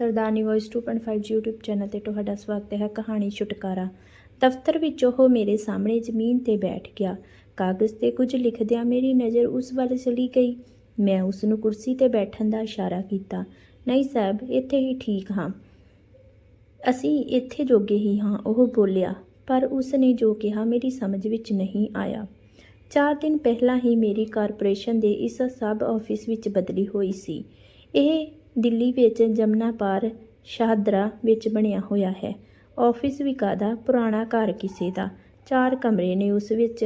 ਸਰਦਾਰਨੀ voice 2.5 YouTube channel ਤੇ ਤੁਹਾਡਾ ਸਵਾਗਤ ਹੈ ਕਹਾਣੀ ਛੁਟਕਾਰਾ। ਦਫ਼ਤਰ ਵਿੱਚ ਉਹ ਮੇਰੇ ਸਾਹਮਣੇ ਜ਼ਮੀਨ ਤੇ ਬੈਠ ਗਿਆ। ਕਾਗਜ਼ ਤੇ ਕੁਝ ਲਿਖਦਿਆਂ ਮੇਰੀ ਨਜ਼ਰ ਉਸ ਵੱਲ ਚਲੀ ਗਈ। ਮੈਂ ਉਸ ਨੂੰ ਕੁਰਸੀ ਤੇ ਬੈਠਣ ਦਾ ਇਸ਼ਾਰਾ ਕੀਤਾ। ਨਹੀਂ ਸਾਹਿਬ, ਇੱਥੇ ਹੀ ਠੀਕ ਹਾਂ। ਅਸੀਂ ਇੱਥੇ ਜੋਗੇ ਹੀ ਹਾਂ, ਉਹ ਬੋਲਿਆ, ਪਰ ਉਸ ਨੇ ਜੋ ਕਿਹਾ ਮੇਰੀ ਸਮਝ ਵਿੱਚ ਨਹੀਂ ਆਇਆ। ਚਾਰ ਦਿਨ ਪਹਿਲਾਂ ਹੀ ਮੇਰੀ ਕਾਰਪੋਰੇਸ਼ਨ ਦੇ ਇਸ ਸਬ ਆਫਿਸ ਵਿੱਚ ਬਦਲੀ ਹੋਈ ਸੀ। ਇਹ ਦਿੱਲੀ ਵਿੱਚ ਜਮਨਾ ਪਾਰ ਸ਼ਾਹਦਰਾ ਵਿੱਚ ਬਣਿਆ ਹੋਇਆ ਹੈ। ਆਫਿਸ ਵਿਕਾ ਦਾ ਪੁਰਾਣਾ ਘਰ ਕਿਸੇ ਦਾ। ਚਾਰ ਕਮਰੇ ਨੇ ਉਸ ਵਿੱਚ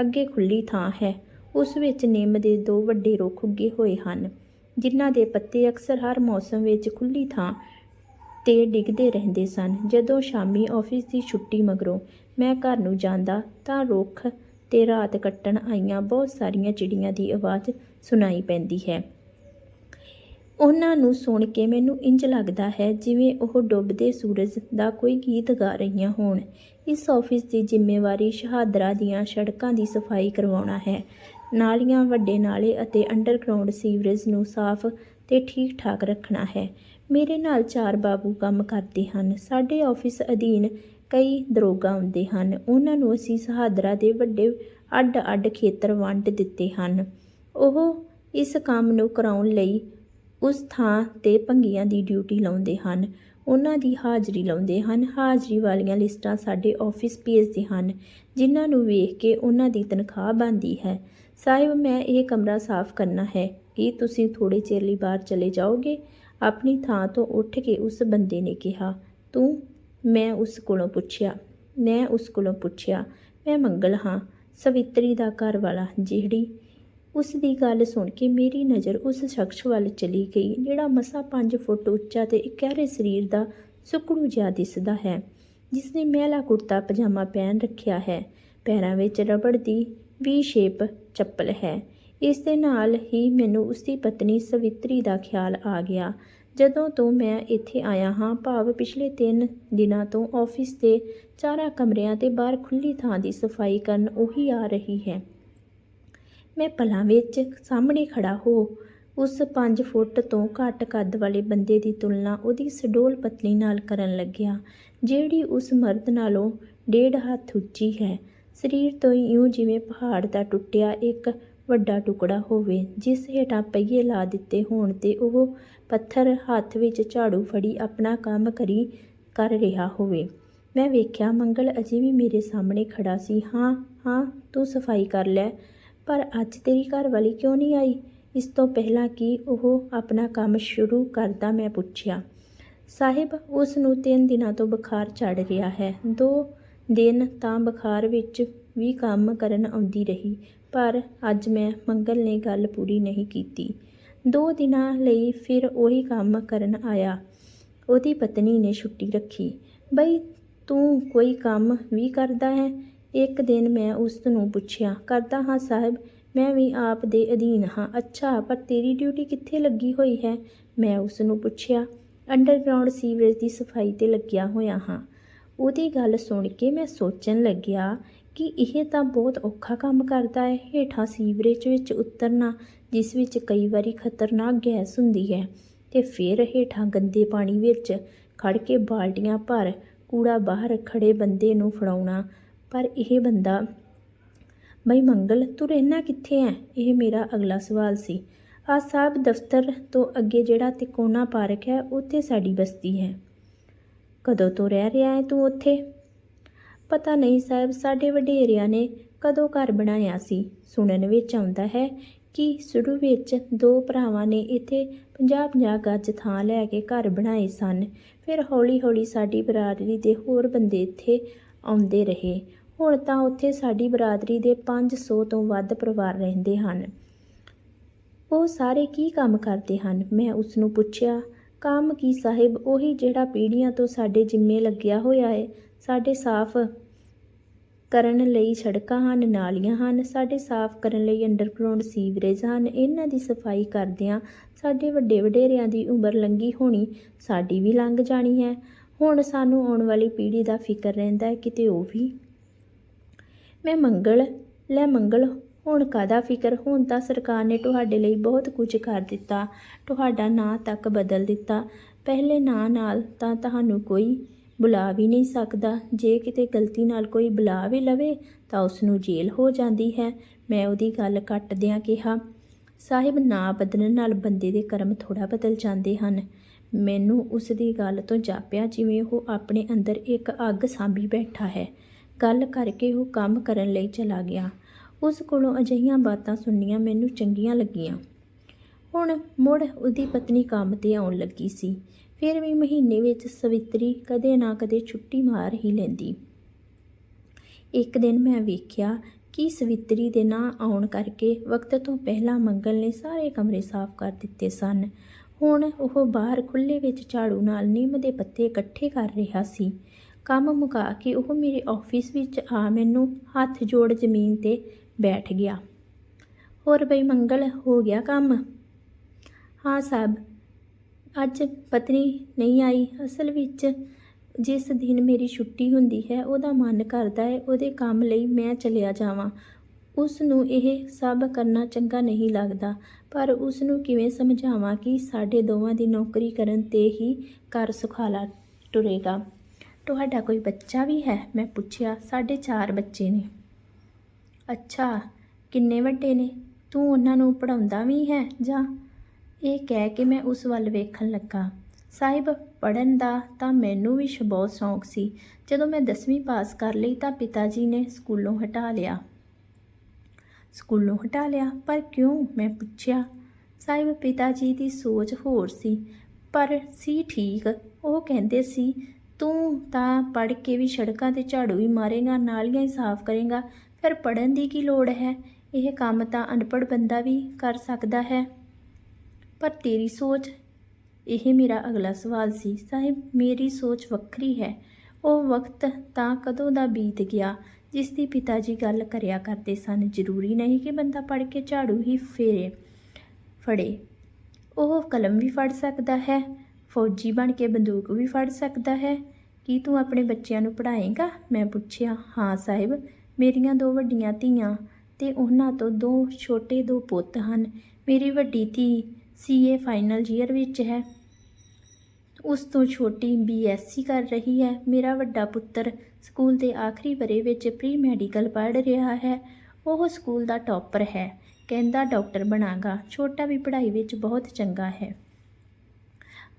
ਅੱਗੇ ਖੁੱਲੀ ਥਾਂ ਹੈ। ਉਸ ਵਿੱਚ ਨਿੰਮ ਦੇ ਦੋ ਵੱਡੇ ਰੁੱਖ ਉੱਗੇ ਹੋਏ ਹਨ, ਜਿਨ੍ਹਾਂ ਦੇ ਪੱਤੇ ਅਕਸਰ ਹਰ ਮੌਸਮ ਵਿੱਚ ਖੁੱਲੀ ਥਾਂ ਤੇ ਡਿੱਗਦੇ ਰਹਿੰਦੇ ਸਨ। ਜਦੋਂ ਸ਼ਾਮੀ ਆਫਿਸ ਦੀ ਛੁੱਟੀ ਮਗਰੋਂ ਮੈਂ ਘਰ ਨੂੰ ਜਾਂਦਾ ਤਾਂ ਰੁੱਖ ਤੇ ਰਾਤ ਕੱਟਣ ਆਈਆਂ ਬਹੁਤ ਸਾਰੀਆਂ ਚਿੜੀਆਂ ਦੀ ਆਵਾਜ਼ ਸੁਣਾਈ ਪੈਂਦੀ ਹੈ। ਉਹਨਾਂ ਨੂੰ ਸੁਣ ਕੇ ਮੈਨੂੰ ਇੰਜ ਲੱਗਦਾ ਹੈ ਜਿਵੇਂ ਉਹ ਡੁੱਬਦੇ ਸੂਰਜ ਦਾ ਕੋਈ ਗੀਤ ਗਾ ਰਹੀਆਂ ਹੋਣ। ਇਸ ਆਫਿਸ ਦੀ ਜ਼ਿੰਮੇਵਾਰੀ ਸ਼ਹਾਦਰਾ ਦੀਆਂ ਸੜਕਾਂ ਦੀ ਸਫ਼ਾਈ ਕਰਵਾਉਣਾ ਹੈ। ਨਾਲੀਆਂ ਵੱਡੇ ਨਾਲੇ ਅਤੇ ਅੰਡਰਗਰਾਉਂਡ ਸੀਵਰੇਜ ਨੂੰ ਸਾਫ਼ ਤੇ ਠੀਕ ਠਾਕ ਰੱਖਣਾ ਹੈ। ਮੇਰੇ ਨਾਲ ਚਾਰ ਬਾਬੂ ਕੰਮ ਕਰਦੇ ਹਨ। ਸਾਡੇ ਆਫਿਸ ਅਧੀਨ ਕਈ ਦਰੋਗਾ ਹੁੰਦੇ ਹਨ। ਉਹਨਾਂ ਨੂੰ ਅਸੀਂ ਸਹਾਦਰਾ ਦੇ ਵੱਡੇ ਅੱਡ-ਅੱਡ ਖੇਤਰ ਵੰਡ ਦਿੱਤੇ ਹਨ। ਉਹ ਇਸ ਕੰਮ ਨੂੰ ਕਰਾਉਣ ਲਈ ਉਸ ਥਾਂ ਤੇ ਭੰਗੀਆਂ ਦੀ ਡਿਊਟੀ ਲਾਉਂਦੇ ਹਨ। ਉਹਨਾਂ ਦੀ ਹਾਜ਼ਰੀ ਲਾਉਂਦੇ ਹਨ। ਹਾਜ਼ਰੀ ਵਾਲੀਆਂ ਲਿਸਟਾਂ ਸਾਡੇ ਆਫਿਸ ਭੇਜਦੇ ਹਨ, ਜਿਨ੍ਹਾਂ ਨੂੰ ਵੇਖ ਕੇ ਉਹਨਾਂ ਦੀ ਤਨਖਾਹ ਬਣਦੀ ਹੈ। ਸਾਹਿਬ, ਮੈਂ ਇਹ ਕਮਰਾ ਸਾਫ਼ ਕਰਨਾ ਹੈ। ਕੀ ਤੁਸੀਂ ਥੋੜੇ ਚਿਰ ਲਈ ਬਾਹਰ ਚਲੇ ਜਾਓਗੇ? ਆਪਣੀ ਥਾਂ ਤੋਂ ਉੱਠ ਕੇ ਉਸ ਬੰਦੇ ਨੇ ਕਿਹਾ, ਤੂੰ? ਮੈਂ ਉਸ ਕੋਲੋਂ ਪੁੱਛਿਆ। ਮੈਂ ਉਸ ਕੋਲੋਂ ਪੁੱਛਿਆ, ਮੈਂ ਮੰਗਲ ਹਾਂ। ਸਵਿਤਰੀ ਦਾ ਘਰ ਵਾਲਾ, ਜਿਹੜੀ ਉਸ ਦੀ ਗੱਲ ਸੁਣ ਕੇ ਮੇਰੀ ਨਜ਼ਰ ਉਸ ਸ਼ਖਸ ਵੱਲ ਚਲੀ ਗਈ, ਜਿਹੜਾ ਮਸਾ 5 ਫੁੱਟ ਉੱਚਾ ਤੇ ਇਕਹਿਰੇ ਸਰੀਰ ਦਾ ਸੁਕੜੂ ਜਿਹਾ ਦਿਸਦਾ ਹੈ ਜਿਸ ਨੇ ਮਹਿਲਾ ਕੁੜਤਾ ਪਜਾਮਾ ਪਹਿਨ ਰੱਖਿਆ ਹੈ। ਪੈਰਾਂ ਵਿੱਚ ਰਬੜ ਦੀ ਵੀ ਸ਼ੇਪ ਚੱਪਲ ਹੈ। ਇਸ ਦੇ ਨਾਲ ਹੀ ਮੈਨੂੰ ਉਸ ਦੀ ਪਤਨੀ ਸਵਿਤਰੀ ਦਾ ਖਿਆਲ ਆ ਗਿਆ। ਜਦੋਂ ਤੋਂ ਮੈਂ ਇੱਥੇ ਆਇਆ ਹਾਂ, ਭਾਵ ਪਿਛਲੇ 3 ਦਿਨਾਂ ਤੋਂ ਆਫਿਸ ਦੇ ਚਾਰਾਂ ਕਮਰਿਆਂ ਤੇ ਬਾਹਰ ਖੁੱਲੀ ਥਾਂ ਦੀ ਸਫ਼ਾਈ ਕਰਨ ਉਹੀ ਆ ਰਹੀ ਹੈ। ਮੈਂ ਪਲਾਂ ਵਿੱਚ ਸਾਹਮਣੇ ਖੜਾ ਹੋ, ਉਸ 5 ਫੁੱਟ ਤੋਂ ਘੱਟ ਕੱਦ ਵਾਲੇ ਬੰਦੇ ਦੀ ਤੁਲਨਾ ਉਹਦੀ ਸਡੋਲ ਪਤਲੀ ਨਾਲ ਕਰਨ ਲੱਗਿਆ, ਜਿਹੜੀ ਉਸ ਮਰਦ ਨਾਲੋਂ ਡੇਢ ਹੱਥ ਉੱਚੀ ਹੈ। ਸਰੀਰ ਤੋਂ ਇਉਂ ਜਿਵੇਂ ਪਹਾੜ ਦਾ ਟੁੱਟਿਆ ਇੱਕ ਵੱਡਾ ਟੁਕੜਾ ਹੋਵੇ, ਜਿਸ ਹੇਠਾਂ ਪਹੀਏ ਲਾ ਦਿੱਤੇ ਹੋਣ ਤੇ ਉਹ ਪੱਥਰ ਹੱਥ ਵਿੱਚ ਝਾੜੂ ਫੜੀ ਆਪਣਾ ਕੰਮ ਕਰੀ, ਕਰ ਰਿਹਾ ਹੋਵੇ। ਮੈਂ ਵੇਖਿਆ ਮੰਗਲ ਅਜੇ ਵੀ ਮੇਰੇ ਸਾਹਮਣੇ ਖੜਾ ਸੀ, ਹਾਂ ਹਾਂ, ਤੂੰ ਸਫ਼ਾਈ ਕਰ ਲੈ। ਪਰ ਅੱਜ ਤੇਰੀ ਘਰ ਵਾਲੀ ਕਿਉਂ ਨਹੀਂ ਆਈ? ਇਸ ਤੋਂ ਪਹਿਲਾਂ ਕਿ ਉਹ ਆਪਣਾ ਕੰਮ ਸ਼ੁਰੂ ਕਰਦਾ ਮੈਂ ਪੁੱਛਿਆ। ਸਾਹਿਬ, ਉਸ ਨੂੰ 3 ਦਿਨਾਂ ਤੋਂ ਬੁਖਾਰ ਚੜ ਰਿਹਾ ਹੈ। ਦੋ ਦਿਨ ਤਾਂ ਬੁਖਾਰ ਵਿੱਚ ਵੀ ਕੰਮ ਕਰਨ ਆਉਂਦੀ ਰਹੀ, ਪਰ ਅੱਜ ਮੈਂ ਮੰਗਲ ਨੇ ਗੱਲ ਪੂਰੀ ਨਹੀਂ ਕੀਤੀ। ਦੋ ਦਿਨਾਂ ਲਈ ਫਿਰ ਉਹੀ ਕੰਮ ਕਰਨ ਆਇਆ। ਉਹਦੀ ਪਤਨੀ ਨੇ ਛੁੱਟੀ ਰੱਖੀ। ਬਈ, ਤੂੰ ਕੋਈ ਕੰਮ ਵੀ ਕਰਦਾ ਹੈ? ਇੱਕ ਦਿਨ ਮੈਂ ਉਸ ਨੂੰ ਪੁੱਛਿਆ, ਕਰਦਾ ਹਾਂ ਸਾਹਿਬ, ਮੈਂ ਵੀ ਆਪ ਦੇ ਅਧੀਨ ਹਾਂ। ਅੱਛਾ, ਪਰ ਤੇਰੀ ਡਿਊਟੀ ਕਿੱਥੇ ਲੱਗੀ ਹੋਈ ਹੈ? ਮੈਂ ਉਸ ਨੂੰ ਪੁੱਛਿਆ, ਅੰਡਰਗਰਾਉਂਡ ਸੀਵਰੇਜ ਦੀ ਸਫ਼ਾਈ ਤੇ ਲੱਗਿਆ ਹੋਇਆ ਹਾਂ। ਉਹਦੀ ਗੱਲ ਸੁਣ ਕੇ ਮੈਂ ਸੋਚਣ ਲੱਗਿਆ ਕਿ ਇਹ ਤਾਂ ਬਹੁਤ ਔਖਾ ਕੰਮ ਕਰਦਾ ਹੈ, ਹੇਠਾਂ ਸੀਵਰੇਜ ਵਿੱਚ ਉਤਰਨਾ, ਜਿਸ ਵਿੱਚ ਕਈ ਵਾਰੀ ਖਤਰਨਾਕ ਗੈਸ ਹੁੰਦੀ ਹੈ, ਤੇ ਫਿਰ ਹੇਠਾਂ ਗੰਦੇ ਪਾਣੀ ਵਿੱਚ ਖੜ ਕੇ ਬਾਲਟੀਆਂ ਭਰ, ਕੂੜਾ ਬਾਹਰ ਖੜੇ ਬੰਦੇ ਨੂੰ ਫੜਾਉਣਾ ਪਰ ਇਹ ਬੰਦਾ, ਬਈ ਮੰਗਲ, ਤੂੰ ਰਹਿਣਾ ਕਿੱਥੇ ਹੈ ਇਹ ਮੇਰਾ ਅਗਲਾ ਸਵਾਲ ਸੀ। ਆ ਸਾਹਿਬ ਦਫ਼ਤਰ ਤੋਂ ਅੱਗੇ ਜਿਹੜਾ ਤਿਕੋਣਾ ਪਾਰਕ ਹੈ, ਉੱਥੇ ਸਾਡੀ ਬਸਤੀ ਹੈ। ਕਦੋਂ ਤੋਂ ਰਹਿ ਰਿਹਾ ਹੈ ਤੂੰ ਉੱਥੇ? ਪਤਾ ਨਹੀਂ ਸਾਹਿਬ ਸਾਡੇ ਵਡੇਰਿਆਂ ਨੇ ਕਦੋਂ ਘਰ ਬਣਾਇਆ ਸੀ। ਸੁਣਨ ਵਿੱਚ ਆਉਂਦਾ ਹੈ ਕਿ ਸ਼ੁਰੂ ਵਿੱਚ ਦੋ ਭਰਾਵਾਂ ਨੇ ਇੱਥੇ 50-50 ਗੱਜ ਥਾਂ ਲੈ ਕੇ ਘਰ ਬਣਾਏ ਸਨ। ਫਿਰ ਹੌਲੀ-ਹੌਲੀ ਸਾਡੀ ਬਰਾਦਰੀ ਦੇ ਹੋਰ ਬੰਦੇ ਇੱਥੇ ਆਉਂਦੇ ਰਹੇ। ਹੁਣ ਤਾਂ ਉੱਥੇ ਸਾਡੀ ਬਰਾਦਰੀ ਦੇ 500 ਤੋਂ ਵੱਧ ਪਰਿਵਾਰ ਰਹਿੰਦੇ ਹਨ। ਉਹ ਸਾਰੇ ਕੀ ਕੰਮ ਕਰਦੇ ਹਨ? ਮੈਂ ਉਸ ਨੂੰ ਪੁੱਛਿਆ, ਕੰਮ ਕੀ ਸਾਹਿਬ? ਉਹੀ ਜਿਹੜਾ ਪੀੜ੍ਹੀਆਂ ਤੋਂ ਸਾਡੇ ਜਿੰਮੇ ਲੱਗਿਆ ਹੋਇਆ ਹੈ ਸਾਡੇ ਸਾਫ਼ ਕਰਨ ਲਈ ਸੜਕਾਂ ਹਨ, ਨਾਲੀਆਂ ਹਨ, ਸਾਡੇ ਸਾਫ਼ ਕਰਨ ਲਈ ਅੰਡਰਗਰਾਉਂਡ ਸੀਵਰੇਜ ਹਨ, ਇਹਨਾਂ ਦੀ ਸਫ਼ਾਈ ਕਰਦਿਆਂ ਸਾਡੇ ਵੱਡੇ ਵਡੇਰਿਆਂ ਦੀ ਉਮਰ ਲੰਗੀ ਹੋਣੀ ਸਾਡੀ ਵੀ ਲੰਘ ਜਾਣੀ ਹੈ। ਹੁਣ ਸਾਨੂੰ ਆਉਣ ਵਾਲੀ ਪੀੜ੍ਹੀ ਦਾ ਫਿਕਰ ਰਹਿੰਦਾ ਹੈ ਕਿਤੇ ਉਹ ਵੀ ਮੈਂ ਮੰਗਲ, ਲੈ ਮੰਗਲ, ਹੁਣ ਕਾਦਾ ਫਿਕਰ? ਹੁਣ ਤਾਂ ਸਰਕਾਰ ਨੇ ਤੁਹਾਡੇ ਲਈ ਬਹੁਤ ਕੁਝ ਕਰ ਦਿੱਤਾ। ਤੁਹਾਡਾ ਨਾਂ ਤੱਕ ਬਦਲ ਦਿੱਤਾ। ਪਹਿਲੇ ਨਾਂ ਨਾਲ ਤਾਂ ਤੁਹਾਨੂੰ ਕੋਈ ਬੁਲਾ ਵੀ ਨਹੀਂ ਸਕਦਾ। ਜੇ ਕਿਤੇ ਗਲਤੀ ਨਾਲ ਕੋਈ ਬੁਲਾ ਵੀ ਲਵੇ, ਤਾਂ ਉਸ ਨੂੰ ਜੇਲ੍ਹ ਹੋ ਜਾਂਦੀ ਹੈ। ਮੈਂ ਉਹਦੀ ਗੱਲ ਕੱਟਦਿਆਂ ਕਿਹਾ, ਸਾਹਿਬ, ਨਾਂ ਬਦਲਣ ਨਾਲ ਬੰਦੇ ਦੇ ਕਰਮ ਥੋੜਾ ਬਦਲ ਜਾਂਦੇ ਹਨ। ਮੈਨੂੰ ਉਸ ਦੀ ਗੱਲ ਤੋਂ ਜਾਪਿਆ ਜਿਵੇਂ ਉਹ ਆਪਣੇ ਅੰਦਰ ਇੱਕ ਅੱਗ ਸਾਂਭੀ ਬੈਠਾ ਹੈ। ਗੱਲ ਕਰਕੇ ਉਹ ਕੰਮ ਕਰਨ ਲਈ ਚਲਾ ਗਿਆ। ਉਸ ਕੋਲੋਂ ਅਜਿਹੀਆਂ ਬਾਤਾਂ ਸੁਣਨੀਆਂ ਮੈਨੂੰ ਚੰਗੀਆਂ ਲੱਗੀਆਂ। ਹੁਣ ਮੁੜ ਉਹਦੀ ਪਤਨੀ ਕੰਮ ਤੇ ਆਉਣ ਲੱਗੀ ਸੀ। ਫਿਰ ਵੀ ਮਹੀਨੇ ਵਿੱਚ ਸਵਿਤਰੀ ਕਦੇ ਨਾ ਕਦੇ ਛੁੱਟੀ ਮਾਰ ਹੀ ਲੈਂਦੀ। ਇੱਕ ਦਿਨ ਮੈਂ ਵੇਖਿਆ ਕਿ ਸਵਿਤਰੀ ਦੇ ਨਾਂ ਆਉਣ ਕਰਕੇ ਵਕਤ ਤੋਂ ਪਹਿਲਾਂ ਮੰਗਲ ਨੇ ਸਾਰੇ ਕਮਰੇ ਸਾਫ਼ ਕਰ ਦਿੱਤੇ ਸਨ। ਹੁਣ ਉਹ ਬਾਹਰ ਖੁੱਲ੍ਹੇ ਵਿੱਚ ਝਾੜੂ ਨਾਲ ਨਿੰਮ ਦੇ ਪੱਤੇ ਇਕੱਠੇ ਕਰ ਰਿਹਾ ਸੀ। ਕੰਮ ਮੁਕਾ ਕੇ ਉਹ ਮੇਰੇ ਆਫਿਸ ਵਿੱਚ ਆ ਮੈਨੂੰ ਹੱਥ ਜੋੜ ਜ਼ਮੀਨ ਤੇ ਬੈਠ ਗਿਆ। ਹੋਰ ਬਈ ਮੰਗਲ, ਹੋ ਗਿਆ ਕੰਮ? ਹਾਂ ਸਾਹਿਬ ਅੱਜ ਪਤਨੀ ਨਹੀਂ ਆਈ। ਅਸਲ ਵਿੱਚ ਜਿਸ ਦਿਨ ਮੇਰੀ ਛੁੱਟੀ ਹੁੰਦੀ ਹੈ, ਉਹਦਾ ਮਨ ਕਰਦਾ ਹੈ, ਉਹਦੇ ਕੰਮ ਲਈ ਮੈਂ ਚਲਿਆ ਜਾਵਾਂ। ਉਸ ਨੂੰ ਇਹ ਸਭ ਕਰਨਾ ਚੰਗਾ ਨਹੀਂ ਲੱਗਦਾ, ਪਰ ਉਸ ਨੂੰ ਕਿਵੇਂ ਸਮਝਾਵਾਂ ਕਿ ਸਾਡੇ ਦੋਵਾਂ ਦੀ ਨੌਕਰੀ ਕਰਨ ਤੇ ਹੀ ਘਰ ਸੁਖਾਲਾ ਟੁਰੇਗਾ? ਤੁਹਾਡਾ ਕੋਈ ਬੱਚਾ ਵੀ ਹੈ? ਮੈਂ ਪੁੱਛਿਆ, ਸਾਡੇ ਚਾਰ ਬੱਚੇ ਨੇ। ਅੱਛਾ, ਕਿੰਨੇ ਵੱਡੇ ਨੇ? ਤੂੰ ਉਹਨਾਂ ਨੂੰ ਪੜਾਉਂਦਾ ਵੀ ਹੈ ਜਾਂ? ਇਹ ਕਹਿ ਕੇ ਮੈਂ ਉਸ ਵੱਲ ਵੇਖਣ ਲੱਗਾ। ਸਾਹਿਬ ਪੜਨ ਦਾ ਤਾਂ ਮੈਨੂੰ ਵੀ ਸ਼- ਬਹੁਤ ਸ਼ੌਂਕ ਸੀ। ਜਦੋਂ ਮੈਂ 10ਵੀਂ ਪਾਸ ਕਰ ਲਈ ਤਾਂ ਪਿਤਾ ਜੀ ਨੇ ਸਕੂਲੋਂ ਹਟਾ ਲਿਆ। ਸਕੂਲੋਂ ਹਟਾ ਲਿਆ? ਪਰ ਕਿਉਂ? ਮੈਂ ਪੁੱਛਿਆ। ਸਾਹਿਬ ਪਿਤਾ ਜੀ ਦੀ ਸੋਚ ਹੋਰ ਸੀ। ਪਰ ਸੀ ਠੀਕ। ਉਹ ਕਹਿੰਦੇ ਸੀ ਤੂੰ ਤਾਂ ਪੜ੍ਹ ਕੇ ਵੀ ਸੜਕਾਂ ਤੇ ਝਾੜੂ ਹੀ ਮਾਰੇਗਾ, ਨਾਲੀਆਂ ਹੀ ਸਾਫ਼ ਕਰੇਗਾ, ਫਿਰ ਪੜਨ ਦੀ ਕੀ ਲੋੜ ਹੈ? ਇਹ ਕੰਮ ਤਾਂ ਅਨਪੜ੍ਹ ਬੰਦਾ ਵੀ ਕਰ ਸਕਦਾ ਹੈ। ਪਰ ਤੇਰੀ ਸੋਚ? ਇਹ ਮੇਰਾ ਅਗਲਾ ਸਵਾਲ ਸੀ। ਸਾਹਿਬ, ਮੇਰੀ ਸੋਚ ਵੱਖਰੀ ਹੈ। ਉਹ ਵਕਤ ਤਾਂ ਕਦੋਂ ਦਾ ਬੀਤ ਗਿਆ ਜਿਸ ਦੀ ਪਿਤਾ ਜੀ ਗੱਲ ਕਰਿਆ ਕਰਦੇ ਸਨ। ਜ਼ਰੂਰੀ ਨਹੀਂ ਕਿ ਬੰਦਾ ਪੜ੍ਹ ਕੇ ਝਾੜੂ ਹੀ ਫੇਰੇ, ਫੜੇ। ਉਹ ਕਲਮ ਵੀ ਫੜ ਸਕਦਾ ਹੈ। ਫੌਜੀ ਬਣ ਕੇ ਬੰਦੂਕ ਵੀ ਫੜ ਸਕਦਾ ਹੈ। ਕੀ ਤੂੰ ਆਪਣੇ ਬੱਚਿਆਂ ਨੂੰ ਪੜ੍ਹਾਏਗਾ? ਮੈਂ ਪੁੱਛਿਆ। ਹਾਂ ਸਾਹਿਬ, ਮੇਰੀਆਂ ਦੋ ਵੱਡੀਆਂ ਧੀਆਂ ਤੇ ਉਹਨਾਂ ਤੋਂ ਦੋ ਛੋਟੇ ਦੋ ਪੁੱਤ ਹਨ। ਮੇਰੀ ਵੱਡੀ ਧੀ ਸੀਏ ਫਾਈਨਲ ਈਅਰ ਵਿੱਚ ਹੈ। ਉਸ ਤੋਂ ਛੋਟੀ ਬੀਐਸਸੀ ਕਰ ਰਹੀ ਹੈ। ਮੇਰਾ ਵੱਡਾ ਪੁੱਤਰ ਸਕੂਲ ਦੇ ਆਖਰੀ ਵਰੇ ਵਿੱਚ ਪ੍ਰੀ ਮੈਡੀਕਲ ਪੜ੍ਹ ਰਿਹਾ ਹੈ। ਉਹ ਸਕੂਲ ਦਾ ਟੌਪਰ ਹੈ। ਕਹਿੰਦਾ ਡਾਕਟਰ ਬਣਾਗਾ। ਛੋਟਾ ਵੀ ਪੜ੍ਹਾਈ ਵਿੱਚ ਬਹੁਤ ਚੰਗਾ ਹੈ।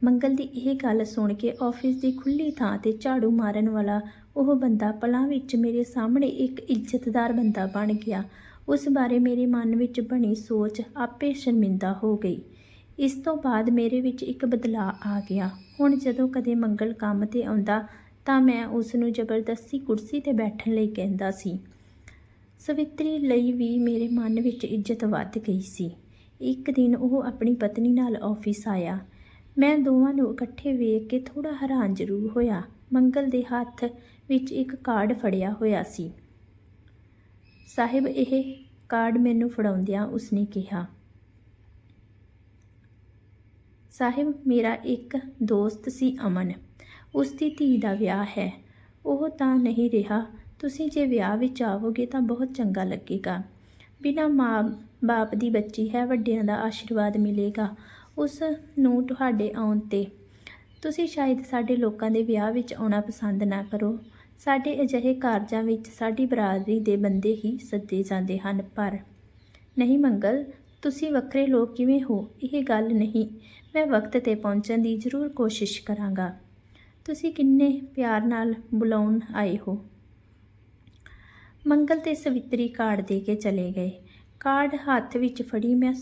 ਮੰਗਲ ਦੀ ਇਹ ਗੱਲ ਸੁਣ ਕੇ ਆਫਿਸ ਦੀ ਖੁੱਲੀ ਥਾਂ ਤੇ ਝਾੜੂ ਮਾਰਨ ਵਾਲਾ ਉਹ ਬੰਦਾ ਪਲਾਂ ਵਿੱਚ ਮੇਰੇ ਸਾਹਮਣੇ ਇੱਕ ਇੱਜ਼ਤਦਾਰ ਬੰਦਾ ਬਣ ਗਿਆ। ਉਸ ਬਾਰੇ ਮੇਰੇ ਮਨ ਵਿੱਚ ਬਣੀ ਸੋਚ ਆਪੇ ਸ਼ਰਮਿੰਦਾ ਹੋ ਗਈ। ਇਸ ਤੋਂ ਬਾਅਦ ਮੇਰੇ ਵਿੱਚ ਇੱਕ ਬਦਲਾਅ ਆ ਗਿਆ। ਹੁਣ ਜਦੋਂ ਕਦੇ ਮੰਗਲ ਕੰਮ ਤੇ ਆਉਂਦਾ ਤਾਂ ਮੈਂ ਉਸ ਨੂੰ ਜ਼ਬਰਦਸਤੀ ਕੁਰਸੀ ਤੇ ਬੈਠਣ ਲਈ ਕਹਿੰਦਾ ਸੀ। ਸਵਿਤਰੀ ਲਈ ਵੀ ਮੇਰੇ ਮਨ ਵਿੱਚ ਇੱਜ਼ਤ ਵੱਧ ਗਈ ਸੀ। ਇੱਕ ਦਿਨ ਉਹ ਆਪਣੀ ਪਤਨੀ ਨਾਲ ਆਫਿਸ ਆਇਆ। ਮੈਂ ਦੋਵਾਂ ਨੂੰ ਇਕੱਠੇ ਵੇਖ ਕੇ ਥੋੜਾ ਹੈਰਾਨ ਜ਼ਰੂਰ ਹੋਇਆ। ਮੰਗਲ ਦੇ ਹੱਥ ਵਿੱਚ ਇੱਕ ਕਾਰਡ ਫੜਿਆ ਹੋਇਆ ਸੀ। ਸਾਹਿਬ, ਇਹ ਕਾਰਡ ਮੈਨੂੰ ਫੜਾਉਂਦਿਆਂ ਉਸਨੇ ਕਿਹਾ, ਸਾਹਿਬ, ਮੇਰਾ ਇੱਕ ਦੋਸਤ ਸੀ ਅਮਨ। ਉਸ ਦੀ ਧੀ ਦਾ ਵਿਆਹ ਹੈ। ਉਹ ਤਾਂ ਨਹੀਂ ਰਿਹਾ। ਤੁਸੀਂ ਜੇ ਵਿਆਹ ਵਿੱਚ ਆਵੋਗੇ ਤਾਂ ਬਹੁਤ ਚੰਗਾ ਲੱਗੇਗਾ। ਬਿਨਾ ਮਾਂ ਬਾਪ ਦੀ ਬੱਚੀ ਹੈ, ਵੱਡਿਆਂ ਦਾ ਆਸ਼ੀਰਵਾਦ ਮਿਲੇਗਾ। ਉਸ ਨੂੰ ਤੁਹਾਡੇ ਆਉਣ ਤੇ। ਤੁਸੀਂ ਸ਼ਾਇਦ ਸਾਡੇ ਲੋਕਾਂ ਦੇ ਵਿਆਹ ਵਿੱਚ ਆਉਣਾ ਪਸੰਦ ਨਾ ਕਰੋ। ਸਾਡੇ ਅਜਿਹੇ ਕਾਰਜਾਂ ਵਿੱਚ ਸਾਡੀ ਬਰਾਦਰੀ ਦੇ ਬੰਦੇ ਹੀ ਸੱਦੇ ਜਾਂਦੇ ਹਨ, ਪਰ ਨਹੀਂ ਮੰਗਲ, ਤੁਸੀਂ ਵੱਖਰੇ ਲੋਕ ਕਿਵੇਂ ਹੋ? ਇਹ ਗੱਲ ਨਹੀਂ। ਮੈਂ ਵਕਤ ਤੇ ਪਹੁੰਚਣ ਦੀ ਜ਼ਰੂਰ ਕੋਸ਼ਿਸ਼ ਕਰਾਂਗਾ। ਤੁਸੀਂ ਕਿੰਨੇ ਪਿਆਰ ਨਾਲ ਬੁਲਾਉਣ ਆਏ ਹੋ? ਮੰਗਲ ਤੇ ਸਵਿਤਰੀ ਕਾਰਡ ਦੇ ਕੇ ਚਲੇ ਗਏ। ਕਾਰਡ ਹੱਥ ਵਿੱਚ ਫੜੀ ਮੈਂ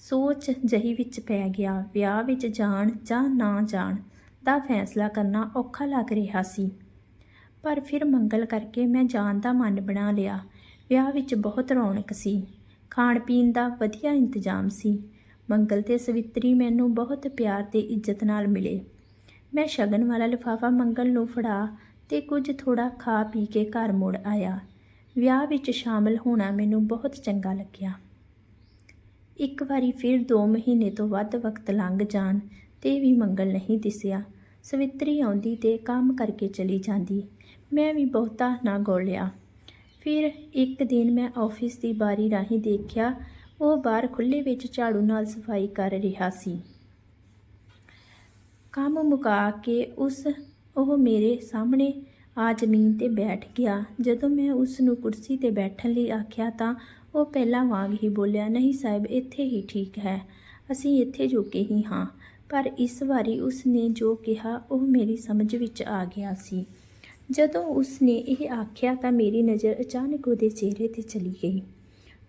ਸੋਚ ਜਹੀ ਵਿੱਚ ਪੈ ਗਿਆ, ਵਿਆਹ ਵਿੱਚ ਜਾਣ ਜਾਂ ਨਾ ਜਾਣ ਦਾ ਫੈਸਲਾ ਕਰਨਾ ਔਖਾ ਲੱਗ ਰਿਹਾ ਸੀ। ਪਰ ਫਿਰ ਮੰਗਲ ਕਰਕੇ ਮੈਂ ਜਾਣ ਦਾ ਮਨ ਬਣਾ ਲਿਆ। ਵਿਆਹ ਵਿੱਚ ਬਹੁਤ ਰੌਣਕ ਸੀ। ਖਾਣ ਪੀਣ ਦਾ ਵਧੀਆ ਇੰਤਜ਼ਾਮ ਸੀ। ਮੰਗਲ ਤੇ ਸਵਿਤਰੀ ਮੈਨੂੰ ਬਹੁਤ ਪਿਆਰ ਤੇ ਇੱਜ਼ਤ ਨਾਲ ਮਿਲੇ। ਮੈਂ ਸ਼ਗਨ ਵਾਲਾ ਲਿਫਾਫਾ ਮੰਗਲ ਨੂੰ ਫੜਾ ਤੇ ਕੁਝ ਥੋੜਾ ਖਾ ਪੀ ਕੇ ਘਰ ਮੁੜ ਆਇਆ। ਵਿਆਹ ਵਿੱਚ ਸ਼ਾਮਲ ਹੋਣਾ ਮੈਨੂੰ ਬਹੁਤ ਚੰਗਾ ਲੱਗਿਆ। ਇੱਕ ਵਾਰੀ ਫਿਰ 2 ਮਹੀਨੇ ਤੋਂ ਵੱਧ ਵਕਤ ਲੰਘ ਜਾਣ ਤੇ ਵੀ ਮੰਗਲ ਨਹੀਂ ਦਿਸਿਆ। ਸਵਿਤਰੀ ਆਉਂਦੀ ਤੇ ਕੰਮ ਕਰਕੇ ਚਲੀ ਜਾਂਦੀ। ਮੈਂ ਵੀ ਬਹੁਤਾ ਨਾ ਗੋਲਿਆ। ਫਿਰ ਇੱਕ ਦਿਨ ਮੈਂ ਆਫਿਸ ਦੀ ਬਾਰੀ ਰਾਹੀਂ ਦੇਖਿਆ, ਉਹ ਬਾਹਰ ਖੁੱਲ੍ਹੇ ਵਿੱਚ ਝਾੜੂ ਨਾਲ ਸਫ਼ਾਈ ਕਰ ਰਿਹਾ ਸੀ। ਕੰਮ ਮੁਕਾ ਕੇ ਉਸ, ਉਹ ਮੇਰੇ ਸਾਹਮਣੇ ਆ ਜ਼ਮੀਨ ਤੇ ਬੈਠ ਗਿਆ। ਜਦੋਂ ਮੈਂ ਉਸ ਨੂੰ ਕੁਰਸੀ ਤੇ ਬੈਠਣ ਲਈ ਆਖਿਆ ਤਾਂ ਉਹ ਪਹਿਲਾਂ ਵਾਂਗ ਹੀ ਬੋਲਿਆ, ਨਹੀਂ ਸਾਹਿਬ, ਇੱਥੇ ਹੀ ਠੀਕ ਹੈ। ਅਸੀਂ ਇੱਥੇ ਜੋਗੇ ਹੀ ਹਾਂ। ਪਰ ਇਸ ਵਾਰੀ ਉਸ ਨੇ ਜੋ ਕਿਹਾ, ਉਹ ਮੇਰੀ ਸਮਝ ਵਿੱਚ ਆ ਗਿਆ ਸੀ। ਜਦੋਂ ਉਸ ਨੇ ਇਹ ਆਖਿਆ ਤਾਂ ਮੇਰੀ ਨਜ਼ਰ ਅਚਾਨਕ ਉਹਦੇ ਚਿਹਰੇ ਤੇ ਚਲੀ ਗਈ।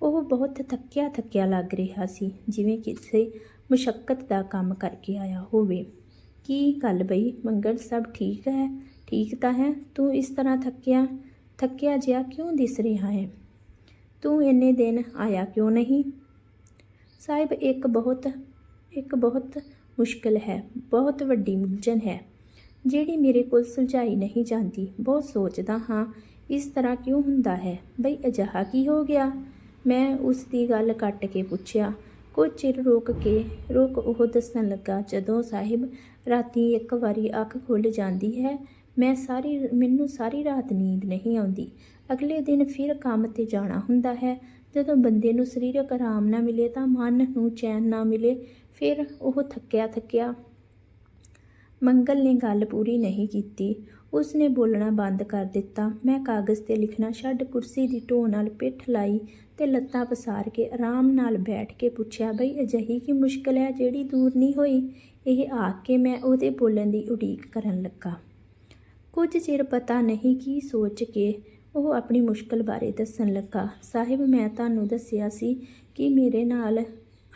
ਉਹ ਬਹੁਤ ਥੱਕਿਆ ਥੱਕਿਆ ਲੱਗ ਰਿਹਾ ਸੀ, ਜਿਵੇਂ ਕਿਸੇ ਮੁਸ਼ਕਲ ਦਾ ਕੰਮ ਕਰਕੇ ਆਇਆ ਹੋਵੇ। ਕੀ ਗੱਲ ਬਈ? ਮੰਗਲ, ਸਭ ਠੀਕ ਹੈ? ਠੀਕ ਤਾਂ ਹੈ? ਤੂੰ ਇਸ ਤਰ੍ਹਾਂ ਥੱਕਿਆ? ਥੱਕਿਆ ਜਿਹਾ ਕਿਉਂ ਦਿਸ ਰਿਹਾ ਹੈ? ਤੂੰ ਇੰਨੇ ਦਿਨ ਆਇਆ ਕਿਉਂ ਨਹੀਂ? ਸਾਹਿਬ, ਇੱਕ ਬਹੁਤ ਇੱਕ ਬਹੁਤ ਮੁਸ਼ਕਲ ਹੈ, ਬਹੁਤ ਵੱਡੀ ਉਲਝਣ ਹੈ, ਜਿਹੜੀ ਮੇਰੇ ਕੋਲ ਸੁਲਝਾਈ ਨਹੀਂ ਜਾਂਦੀ। ਬਹੁਤ ਸੋਚਦਾ ਹਾਂ, ਇਸ ਤਰ੍ਹਾਂ ਕਿਉਂ ਹੁੰਦਾ ਹੈ? ਬਈ, ਅਜਿਹਾ ਕੀ ਹੋ ਗਿਆ? ਮੈਂ ਉਸ ਦੀ ਗੱਲ ਕੱਟ ਕੇ ਪੁੱਛਿਆ। ਕੁਝ ਚਿਰ ਰੋਕ ਕੇ, ਰੁਕ ਉਹ ਦੱਸਣ ਲੱਗਾ, ਜਦੋਂ ਸਾਹਿਬ ਰਾਤੀ ਇੱਕ ਵਾਰੀ ਅੱਖ ਖੁੱਲ ਜਾਂਦੀ ਹੈ ਮੈਂ ਸਾਰੀ, ਮੈਨੂੰ ਸਾਰੀ ਰਾਤ ਨੀਂਦ ਨਹੀਂ ਆਉਂਦੀ। ਅਗਲੇ ਦਿਨ ਫਿਰ ਕੰਮ ਤੇ ਜਾਣਾ ਹੁੰਦਾ ਹੈ। ਜਦੋਂ ਬੰਦੇ ਨੂੰ ਸਰੀਰਕ ਆਰਾਮ ਨਾ ਮਿਲੇ ਤਾਂ ਮਨ ਨੂੰ ਚੈਨ ਨਾ ਮਿਲੇ, ਫਿਰ ਉਹ ਥੱਕਿਆ ਥੱਕਿਆ। ਮੰਗਲ ਨੇ ਗੱਲ ਪੂਰੀ ਨਹੀਂ ਕੀਤੀ। ਉਸ ਨੇ ਬੋਲਣਾ ਬੰਦ ਕਰ ਦਿੱਤਾ। ਮੈਂ ਕਾਗਜ਼ ਤੇ ਲਿਖਣਾ ਛੱਡ ਕੁਰਸੀ ਦੀ ਢੋਹ ਨਾਲ ਪਿੱਠ ਲਾਈ ਤੇ ਲੱਤਾਂ ਪਸਾਰ ਕੇ ਆਰਾਮ ਨਾਲ ਬੈਠ ਕੇ ਪੁੱਛਿਆ, ਬਈ, ਅਜਿਹੀ ਕੀ ਮੁਸ਼ਕਲ ਹੈ ਜਿਹੜੀ ਦੂਰ ਨਹੀਂ ਹੋਈ? ਇਹ ਆਖ ਕੇ ਮੈਂ ਉਹਦੇ ਬੋਲਣ ਦੀ ਉਡੀਕ ਕਰਨ ਲੱਗਾ। ਕੁਝ ਚਿਰ ਪਤਾ ਨਹੀਂ ਕੀ ਸੋਚ ਕੇ ਉਹ ਆਪਣੀ ਮੁਸ਼ਕਲ ਬਾਰੇ ਦੱਸਣ ਲੱਗਾ। ਸਾਹਿਬ, ਮੈਂ ਤੁਹਾਨੂੰ ਦੱਸਿਆ ਸੀ ਕਿ ਮੇਰੇ ਨਾਲ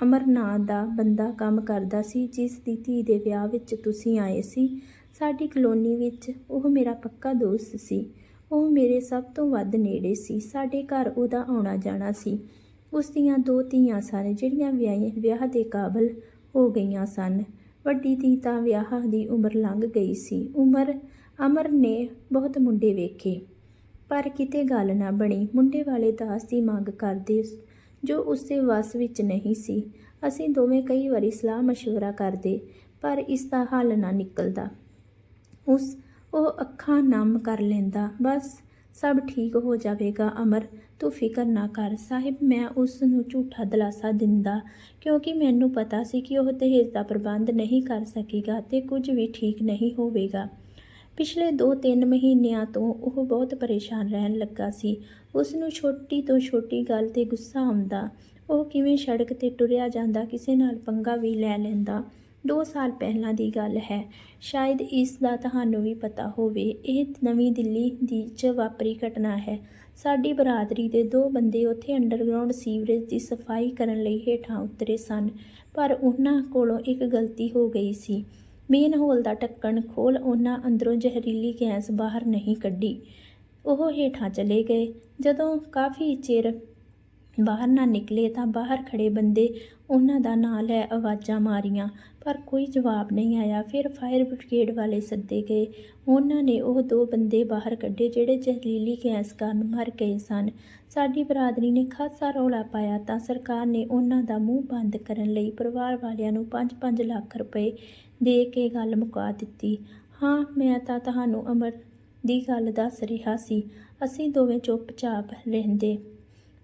ਅਮਰਨਾਥ ਦਾ ਬੰਦਾ ਕੰਮ ਕਰਦਾ ਸੀ, ਜਿਸ ਦੀ ਧੀ ਦੇ ਵਿਆਹ ਵਿੱਚ ਤੁਸੀਂ ਆਏ ਸੀ। ਸਾਡੀ ਕਲੋਨੀ ਵਿੱਚ ਉਹ ਮੇਰਾ ਪੱਕਾ ਦੋਸਤ ਸੀ। ਉਹ ਮੇਰੇ ਸਭ ਤੋਂ ਵੱਧ ਨੇੜੇ ਸੀ। ਸਾਡੇ ਘਰ ਉਹਦਾ ਆਉਣਾ ਜਾਣਾ ਸੀ। ਉਸ ਦੀਆਂ ਦੋ ਧੀਆਂ ਸਨ, ਜਿਹੜੀਆਂ ਵਿਆਹੀ, ਵਿਆਹ ਦੇ ਕਾਬਲ ਹੋ ਗਈਆਂ ਸਨ। ਵੱਡੀ ਧੀ ਤਾਂ ਵਿਆਹ ਦੀ ਉਮਰ ਲੰਘ ਗਈ ਸੀ। ਉਮਰ ਅਮਰ ਨੇ ਬਹੁਤ ਮੁੰਡੇ ਵੇਖੇ ਪਰ ਕਿਤੇ ਗੱਲ ਨਾ ਬਣੀ ਮੁੰਡੇ ਵਾਲੇ ਦਾਸ ਦੀ ਮੰਗ ਕਰਦੇ ਜੋ ਉਸਦੇ ਵੱਸ ਵਿੱਚ ਨਹੀਂ ਸੀ ਅਸੀਂ ਦੋਵੇਂ ਕਈ ਵਾਰੀ ਸਲਾਹ مشورہ ਕਰਦੇ ਪਰ ਇਸ ਦਾ ਹੱਲ ਨਾ ਨਿਕਲਦਾ ਉਸ ਉਹ ਅੱਖਾਂ ਨਮ ਕਰ ਲੈਂਦਾ ਬਸ ਸਭ ਠੀਕ ਹੋ ਜਾਵੇਗਾ ਅਮਰ ਤੂੰ ਫਿਕਰ ਨਾ ਕਰ ਸਾਹਿਬ ਮੈਂ ਉਸ ਨੂੰ ਝੂਠਾ ਦਿਲਾਸਾ ਦਿੰਦਾ ਕਿਉਂਕਿ ਮੈਨੂੰ ਪਤਾ ਸੀ ਕਿ ਉਹ ਦਹੇਜ ਦਾ ਪ੍ਰਬੰਧ ਨਹੀਂ ਕਰ ਸਕੇਗਾ ਤੇ ਕੁਝ ਵੀ ਠੀਕ ਨਹੀਂ ਹੋਵੇਗਾ ਪਿਛਲੇ 2-3 ਮਹੀਨਿਆਂ ਤੋਂ ਉਹ ਬਹੁਤ ਪਰੇਸ਼ਾਨ ਰਹਿਣ ਲੱਗਾ ਸੀ। ਉਸ ਨੂੰ ਛੋਟੀ ਤੋਂ ਛੋਟੀ ਗੱਲ ਤੇ ਗੁੱਸਾ ਆਉਂਦਾ। ਉਹ ਕਿਵੇਂ ਸੜਕ ਤੇ ਟੁਰਿਆ ਜਾਂਦਾ, ਕਿਸੇ ਨਾਲ ਪੰਗਾ ਵੀ ਲੈ ਲੈਂਦਾ। 2 ਸਾਲ ਪਹਿਲਾਂ ਦੀ ਗੱਲ ਹੈ। ਸ਼ਾਇਦ ਇਸ ਦਾ ਤੁਹਾਨੂੰ ਵੀ ਪਤਾ ਹੋਵੇ, ਇਹ ਨਵੀਂ ਦਿੱਲੀ ਦੀ ਚ ਵਾਪਰੀ ਘਟਨਾ ਹੈ। ਸਾਡੀ ਬਰਾਦਰੀ ਦੇ ਦੋ ਬੰਦੇ ਉੱਥੇ ਅੰਡਰਗਰਾਉਂਡ ਸੀਵਰੇਜ ਦੀ ਸਫ਼ਾਈ ਕਰਨ ਲਈ ਹੇਠਾਂ ਉਤਰੇ ਸਨ, ਪਰ ਉਹਨਾਂ ਕੋਲੋਂ ਇੱਕ ਗਲਤੀ ਹੋ ਗਈ ਸੀ। ਮੇਨ ਹੋਲ ਦਾ ਢੱਕਣ ਖੋਲ ਉਹਨਾਂ ਅੰਦਰੋਂ ਜ਼ਹਿਰੀਲੀ ਗੈਸ ਬਾਹਰ ਨਹੀਂ ਕੱਢੀ। ਉਹ ਹੇਠਾਂ ਚਲੇ ਗਏ। ਜਦੋਂ ਕਾਫੀ ਚਿਰ ਬਾਹਰ ਨਾ ਨਿਕਲੇ ਤਾਂ ਬਾਹਰ ਖੜੇ ਬੰਦੇ ਉਹਨਾਂ ਦਾ ਨਾਂ ਲੈ ਆਵਾਜ਼ਾਂ ਮਾਰੀਆਂ, ਪਰ ਕੋਈ ਜਵਾਬ ਨਹੀਂ ਆਇਆ। ਫਿਰ ਫਾਇਰ ਬ੍ਰਿਗੇਡ ਵਾਲੇ ਸੱਦੇ ਗਏ। ਉਹਨਾਂ ਨੇ ਉਹ ਦੋ ਬੰਦੇ ਬਾਹਰ ਕੱਢੇ ਜਿਹੜੇ ਜ਼ਹਿਰੀਲੀ ਗੈਸ ਕਾਰਨ ਮਰ ਗਏ ਸਨ। ਸਾਡੀ ਬਰਾਦਰੀ ਨੇ ਖਾਸਾ ਰੌਲਾ ਪਾਇਆ ਤਾਂ ਸਰਕਾਰ ਨੇ ਉਹਨਾਂ ਦਾ ਮੂੰਹ ਬੰਦ ਕਰਨ ਲਈ ਪਰਿਵਾਰ ਵਾਲਿਆਂ ਨੂੰ 5-5 ਲੱਖ ਰੁਪਏ ਦੇ ਕੇ ਗੱਲ ਮੁਕਾ ਦਿੱਤੀ। ਹਾਂ, ਮੈਂ ਤਾਂ ਤੁਹਾਨੂੰ ਅਮਰ ਦੀ ਗੱਲ ਦੱਸ ਰਿਹਾ ਸੀ। ਅਸੀਂ ਦੋਵੇਂ ਚੁੱਪਚਾਪ ਰਹਿੰਦੇ।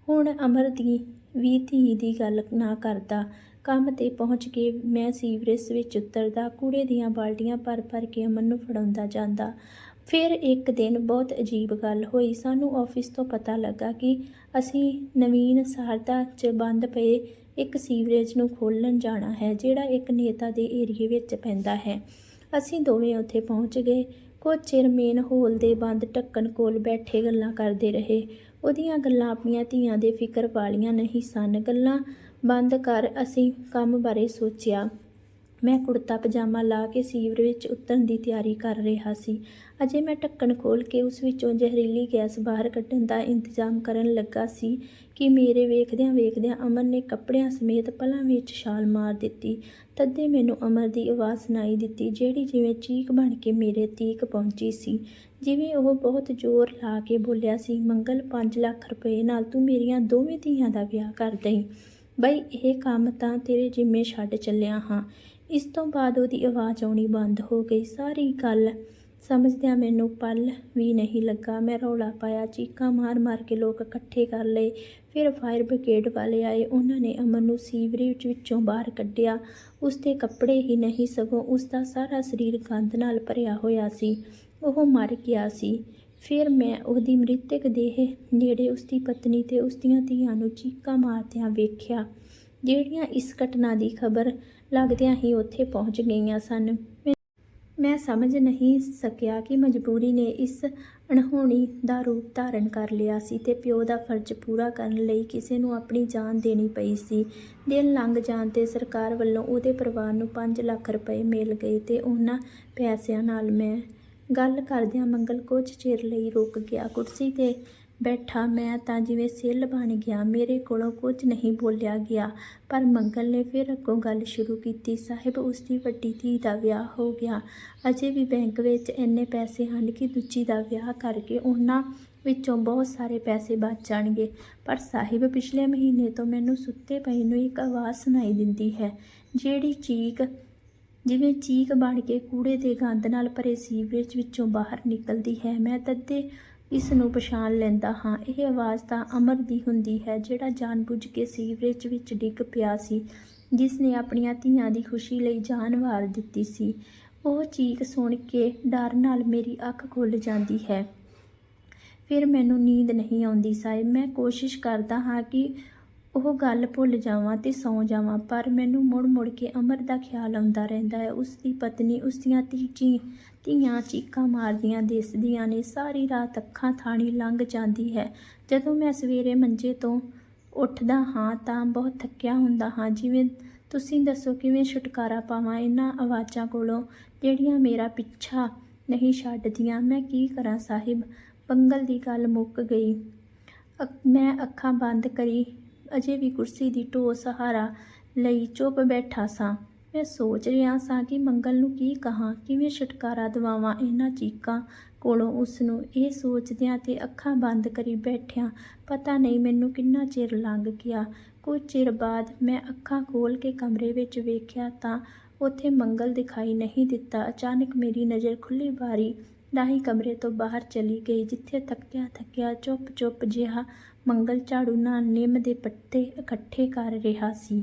ਹੁਣ ਅਮਰ ਦੀ ਵੀ ਧੀ ਦੀ ਗੱਲ ਨਾ ਕਰਦਾ। ਕੰਮ ਤੇ ਪਹੁੰਚ ਕੇ ਮੈਂ ਸੀਵਰੇਜ ਵਿੱਚ ਉਤਰਦਾ। ਕੂੜੇ ਦੀਆਂ ਬਾਲਟੀਆਂ ਭਰ ਭਰ ਕੇ ਅਮਨ ਨੂੰ ਫੜਾਉਂਦਾ ਜਾਂਦਾ। ਫਿਰ ਇੱਕ ਦਿਨ ਬਹੁਤ ਅਜੀਬ ਗੱਲ ਹੋਈ। ਸਾਨੂੰ ਆਫਿਸ ਤੋਂ ਪਤਾ ਲੱਗਾ ਕਿ ਅਸੀਂ ਨਵੀਨ ਸਾਰਦਾ 'ਚ ਬੰਦ ਪਏ ਇੱਕ ਸੀਵਰੇਜ ਨੂੰ ਖੋਲਣ ਜਾਣਾ ਹੈ, ਜਿਹੜਾ ਇੱਕ ਨੇਤਾ ਦੇ ਏਰੀਏ ਵਿੱਚ ਪੈਂਦਾ ਹੈ। ਅਸੀਂ ਦੋਵੇਂ ਉੱਥੇ ਪਹੁੰਚ ਗਏ। ਕੁਝ ਚਿਰ ਮੇਨ ਹੋਲ ਦੇ ਬੰਦ ਢੱਕਣ ਕੋਲ ਬੈਠੇ ਗੱਲਾਂ ਕਰਦੇ ਰਹੇ। ਉਹਦੀਆਂ ਗੱਲਾਂ ਆਪਣੀਆਂ ਧੀਆਂ ਦੇ ਫਿਕਰ ਵਾਲੀਆਂ ਨਹੀਂ ਸਨ। ਗੱਲਾਂ ਬੰਦ ਕਰ ਅਸੀਂ ਕੰਮ ਬਾਰੇ ਸੋਚਿਆ। ਮੈਂ ਕੁੜਤਾ ਪਜਾਮਾ ਲਾ ਕੇ ਸੀਵਰ ਵਿੱਚ ਉਤਰਨ ਦੀ ਤਿਆਰੀ ਕਰ ਰਿਹਾ ਸੀ। ਅਜੇ ਮੈਂ ਢੱਕਣ ਖੋਲ ਕੇ ਉਸ ਵਿੱਚੋਂ ਜ਼ਹਿਰੀਲੀ ਗੈਸ ਬਾਹਰ ਕੱਢਣ ਦਾ ਇੰਤਜ਼ਾਮ ਕਰਨ ਲੱਗਾ ਸੀ ਕਿ ਮੇਰੇ ਵੇਖਦਿਆਂ ਵੇਖਦਿਆਂ ਅਮਰ ਨੇ ਕੱਪੜਿਆਂ ਸਮੇਤ ਪਲਾਂ ਵਿੱਚ ਛਾਲ ਮਾਰ ਦਿੱਤੀ। ਤਦੇ ਮੈਨੂੰ ਅਮਰ ਦੀ ਆਵਾਜ਼ ਸੁਣਾਈ ਦਿੱਤੀ, ਜਿਹੜੀ ਜਿਵੇਂ ਚੀਕ ਬਣ ਕੇ ਮੇਰੇ ਤੀਕ ਪਹੁੰਚੀ ਸੀ। ਜਿਵੇਂ ਉਹ ਬਹੁਤ ਜ਼ੋਰ ਲਾ ਕੇ ਬੋਲਿਆ ਸੀ, ਮੰਗਲ 5 ਲੱਖ ਰੁਪਏ ਨਾਲ ਤੂੰ ਮੇਰੀਆਂ ਦੋਵੇਂ ਧੀਆਂ ਦਾ ਵਿਆਹ ਕਰ ਦੇਈਂ। ਬਈ, ਇਹ ਕੰਮ ਤਾਂ ਤੇਰੇ ਜਿੰਮੇ ਛੱਡ ਚੱਲਿਆ ਹਾਂ। ਇਸ ਤੋਂ ਬਾਅਦ ਉਹਦੀ ਆਵਾਜ਼ ਆਉਣੀ ਬੰਦ ਹੋ ਗਈ। ਸਾਰੀ ਗੱਲ ਸਮਝਦਿਆਂ ਮੈਨੂੰ ਪਲ ਵੀ ਨਹੀਂ ਲੱਗਾ। ਮੈਂ ਰੌਲਾ ਪਾਇਆ, ਚੀਕਾਂ ਮਾਰ ਮਾਰ ਕੇ ਲੋਕ ਇਕੱਠੇ ਕਰ ਲਏ। ਫਿਰ ਫਾਇਰ ਬ੍ਰਿਗੇਡ ਵਾਲੇ ਆਏ। ਉਹਨਾਂ ਨੇ ਅਮਨ ਨੂੰ ਸੀਵਰੇਜ ਵਿੱਚੋਂ ਬਾਹਰ ਕੱਢਿਆ। ਉਸ ਦੇ ਕੱਪੜੇ ਹੀ ਨਹੀਂ ਸਗੋਂ ਉਸ ਦਾ ਸਾਰਾ ਸਰੀਰ ਗੰਦ ਨਾਲ ਭਰਿਆ ਹੋਇਆ ਸੀ। ਉਹ ਮਰ ਗਿਆ ਸੀ। ਫਿਰ ਮੈਂ ਉਹਦੀ ਮ੍ਰਿਤਕ ਦੇਹ ਨੇੜੇ ਉਸਦੀ ਪਤਨੀ ਤੇ ਉਸ ਦੀਆਂ ਧੀਆਂ ਨੂੰ ਚੀਕਾਂ ਮਾਰਦਿਆਂ ਵੇਖਿਆ। ਜਿਹੜੀਆਂ ਇਸ ਘਟਨਾ ਦੀ ਖਬਰ ਲੱਗਦਿਆਂ ਹੀ ਉੱਥੇ ਪਹੁੰਚ ਗਈਆਂ ਸਨ। ਮੈਂ- ਸਮਝ ਨਹੀਂ ਸਕਿਆ ਕਿ ਮਜਬੂਰੀ ਨੇ ਇਸ ਅਣਹੋਣੀ ਦਾ ਰੂਪ ਧਾਰਨ ਕਰ ਲਿਆ ਸੀ ਤੇ ਪਿਓ ਦਾ ਫਰਜ਼ ਪੂਰਾ ਕਰਨ ਲਈ ਕਿਸੇ ਨੂੰ ਆਪਣੀ ਜਾਨ ਦੇਣੀ ਪਈ ਸੀ। ਦਿਨ ਲੰਘ ਜਾਣ ਤੇ ਸਰਕਾਰ ਵੱਲੋਂ ਉਹਦੇ ਪਰਿਵਾਰ ਨੂੰ 5 ਲੱਖ ਰੁਪਏ ਮਿਲ ਗਏ ਤੇ ਉਹਨਾਂ ਪੈਸਿਆਂ ਨਾਲ ਮੈਂ ਗੱਲ ਕਰਦਿਆਂ ਮੰਗਲ ਕੁਝ ਚਿਰ ਲਈ ਰੁਕ ਗਿਆ। ਕੁਰਸੀ ਤੇ ਬੈਠਾ ਮੈਂ ਤਾਂ ਜਿਵੇਂ ਸਿੱਲ ਬਣ ਗਿਆ, ਮੇਰੇ ਕੋਲੋਂ ਕੁਝ ਨਹੀਂ ਬੋਲਿਆ ਗਿਆ। ਪਰ ਮੰਗਲ ਨੇ ਫਿਰ ਅੱਗੋਂ ਗੱਲ ਸ਼ੁਰੂ ਕੀਤੀ, ਸਾਹਿਬ ਉਸ ਦੀ ਵੱਡੀ ਧੀ ਦਾ ਵਿਆਹ ਹੋ ਗਿਆ। ਅਜੇ ਵੀ ਬੈਂਕ ਵਿੱਚ ਇੰਨੇ ਪੈਸੇ ਹਨ ਕਿ ਦੂਜੀ ਦਾ ਵਿਆਹ ਕਰਕੇ ਉਹਨਾਂ ਵਿੱਚੋਂ ਬਹੁਤ ਸਾਰੇ ਪੈਸੇ ਬਚ ਜਾਣਗੇ। ਪਰ ਸਾਹਿਬ, ਪਿਛਲੇ ਮਹੀਨੇ ਤੋਂ ਮੈਨੂੰ ਸੁੱਤੇ ਪਈ ਨੂੰ ਇੱਕ ਆਵਾਜ਼ ਸੁਣਾਈ ਦਿੰਦੀ ਹੈ, ਜਿਹੜੀ ਚੀਕ, ਜਿਵੇਂ ਚੀਕ ਬਣ ਕੇ ਕੂੜੇ ਦੇ ਗੰਦ ਨਾਲ ਭਰੇ ਸੀਵਰੇਜ ਵਿੱਚੋਂ ਬਾਹਰ ਨਿਕਲਦੀ ਹੈ। ਮੈਂ ਤੱਦੇ ਇਸ ਨੂੰ ਪਛਾਣ ਲੈਂਦਾ ਹਾਂ। ਇਹ ਆਵਾਜ਼ ਤਾਂ ਅਮਰ ਦੀ ਹੁੰਦੀ ਹੈ, ਜਿਹੜਾ ਜਾਣਬੁੱਝ ਕੇ ਸੀਵਰੇਜ ਵਿੱਚ ਡਿੱਗ ਪਿਆ ਸੀ ਜਿਸ ਨੇ ਆਪਣੀਆਂ ਧੀਆਂ ਦੀ ਖੁਸ਼ੀ ਲਈ ਜਾਨ ਵਾਰ ਦਿੱਤੀ ਸੀ। ਉਹ ਚੀਕ ਸੁਣ ਕੇ ਡਰ ਨਾਲ ਮੇਰੀ ਅੱਖ ਖੁੱਲ ਜਾਂਦੀ ਹੈ। ਫਿਰ ਮੈਨੂੰ ਨੀਂਦ ਨਹੀਂ ਆਉਂਦੀ ਸਾਹਿਬ ਮੈਂ ਕੋਸ਼ਿਸ਼ ਕਰਦਾ ਹਾਂ ਕਿ ਉਹ ਗੱਲ ਭੁੱਲ ਜਾਵਾਂ ਤੇ ਸੌਂ ਜਾਵਾਂ, ਪਰ ਮੈਨੂੰ ਮੁੜ-ਮੁੜ ਕੇ ਅਮਰ ਦਾ ਖਿਆਲ ਆਉਂਦਾ ਰਹਿੰਦਾ ਹੈ। ਉਸ ਦੀ ਪਤਨੀ, ਉਸ ਦੀਆਂ ਤੀਜੀ ਧੀਆਂ ਚੀਕਾਂ ਮਾਰਦੀਆਂ ਦਿਸਦੀਆਂ ਨੇ, ਸਾਰੀ ਰਾਤ ਅੱਖਾਂ ਥਾਣੀ ਲੰਘ ਜਾਂਦੀ ਹੈ। ਜਦੋਂ ਮੈਂ ਸਵੇਰੇ ਮੰਜੇ ਤੋਂ ਉੱਠਦਾ ਹਾਂ ਤਾਂ ਬਹੁਤ ਥੱਕਿਆ ਹੁੰਦਾ ਹਾਂ। ਜਿਵੇਂ ਤੁਸੀਂ ਦੱਸੋ ਕਿਵੇਂ ਛੁਟਕਾਰਾ ਪਾਵਾਂ ਇਹਨਾਂ ਆਵਾਜ਼ਾਂ ਕੋਲੋਂ, ਜਿਹੜੀਆਂ ਮੇਰਾ ਪਿੱਛਾ ਨਹੀਂ ਛੱਡਦੀਆਂ। ਮੈਂ ਕੀ ਕਰਾਂ ਸਾਹਿਬ? ਪੰਗਲ ਦੀ ਗੱਲ ਮੁੱਕ ਗਈ। ਅਕ- ਮੈਂ ਅੱਖਾਂ ਬੰਦ ਕਰੀ। ਅਜੇ ਵੀ ਕੁਰਸੀ ਦੀ ਢੋ ਸਹਾਰਾ ਲਈ ਚੁੱਪ ਬੈਠਾ ਸਾਂ। ਮੈਂ ਸੋਚ ਰਿਹਾ ਸਾਂ ਕਿ ਮੰਗਲ ਨੂੰ ਕੀ ਕਹਾਂ, ਕਿਵੇਂ ਛੁਟਕਾਰਾ ਦਿਵਾਵਾਂ ਇਹਨਾਂ ਚੀਕਾਂ ਕੋਲੋਂ। ਉਸ ਨੂੰ ਇਹ ਸੋਚਦਿਆਂ ਤੇ ਅੱਖਾਂ ਬੰਦ ਕਰੀ ਬੈਠਿਆਂ ਪਤਾ ਨਹੀਂ ਮੈਨੂੰ ਕਿੰਨਾ ਚਿਰ ਲੰਘ ਗਿਆ। ਕੁਝ ਚਿਰ ਬਾਅਦ ਮੈਂ ਅੱਖਾਂ ਖੋਲ ਕੇ ਕਮਰੇ ਵਿੱਚ ਵੇਖਿਆ ਤਾਂ ਉੱਥੇ ਮੰਗਲ ਦਿਖਾਈ ਨਹੀਂ ਦਿੱਤਾ। ਅਚਾਨਕ ਮੇਰੀ ਨਜ਼ਰ ਖੁੱਲੀ ਬਾਰੀ ਰਾਹੀਂ ਕਮਰੇ ਤੋਂ ਬਾਹਰ ਚਲੀ ਗਈ, ਜਿੱਥੇ ਥੱਕਿਆ ਥੱਕਿਆ ਚੁੱਪ ਚੁੱਪ ਜਿਹਾ ਮੰਗਲ ਝਾੜੂ ਨਾਲ ਨਿੰਮ ਦੇ ਪੱਤੇ ਇਕੱਠੇ ਕਰ ਰਿਹਾ ਸੀ।